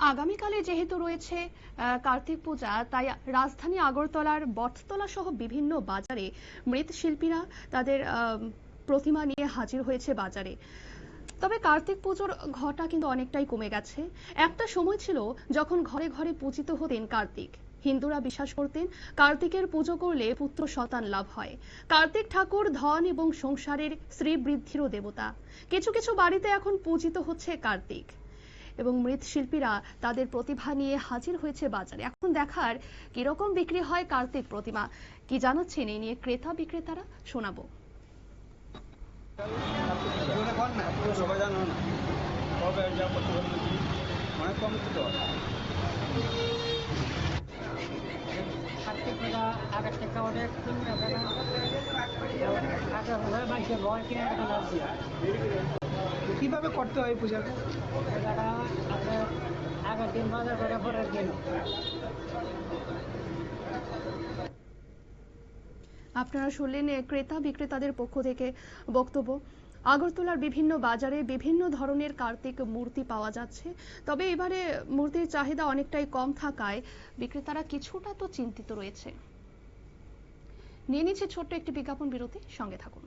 আগামীকালে যেহেতু রয়েছে কার্তিক পূজা, তাই রাজধানী আগরতলার বটতলা সহ বিভিন্ন বাজারে মৃৎশিল্পীরা তাদের প্রতিমা নিয়ে হাজির হয়েছে বাজারে। তবে কার্তিক পুজোর ঘটা কিন্তু অনেকটাই কমে গেছে। একটা সময় ছিল যখন ঘরে ঘরে পূজিত হতেন কার্তিক। হিন্দুরা বিশ্বাস করতেন কার্তিকের পুজো করলে পুত্র সন্তান লাভ হয়। কার্তিক ঠাকুর ধন এবং সংসারের শ্রীবৃদ্ধিরও দেবতা। কিছু কিছু বাড়িতে এখন পূজিত হচ্ছে কার্তিক। এবং মৃৎশিল্পীরা তাদের প্রতিভা নিয়ে হাজির হয়েছে বাজারে। এখন দেখার কীরকম বিক্রি হয় কার্তিক প্রতিমা, কি জানাচ্ছেন এই নিয়ে ক্রেতা বিক্রেতারা? শোনাবো। আগের থেকে অনেক আগে কিনে কীভাবে করতে হয় দিন আপনারা শুনলেন ক্রেতা বিক্রেতাদের পক্ষ থেকে বক্তব্য। আগরতলার বিভিন্ন বাজারে বিভিন্ন ধরনের কার্তিক মূর্তি পাওয়া যাচ্ছে। তবে এবারে মূর্তির চাহিদা অনেকটাই কম থাকায় বিক্রেতারা কিছুটা তো চিন্তিত রয়েছে। নিয়ে নিচ্ছে ছোট্ট একটি বিজ্ঞাপন বিরতি, সঙ্গে থাকুন।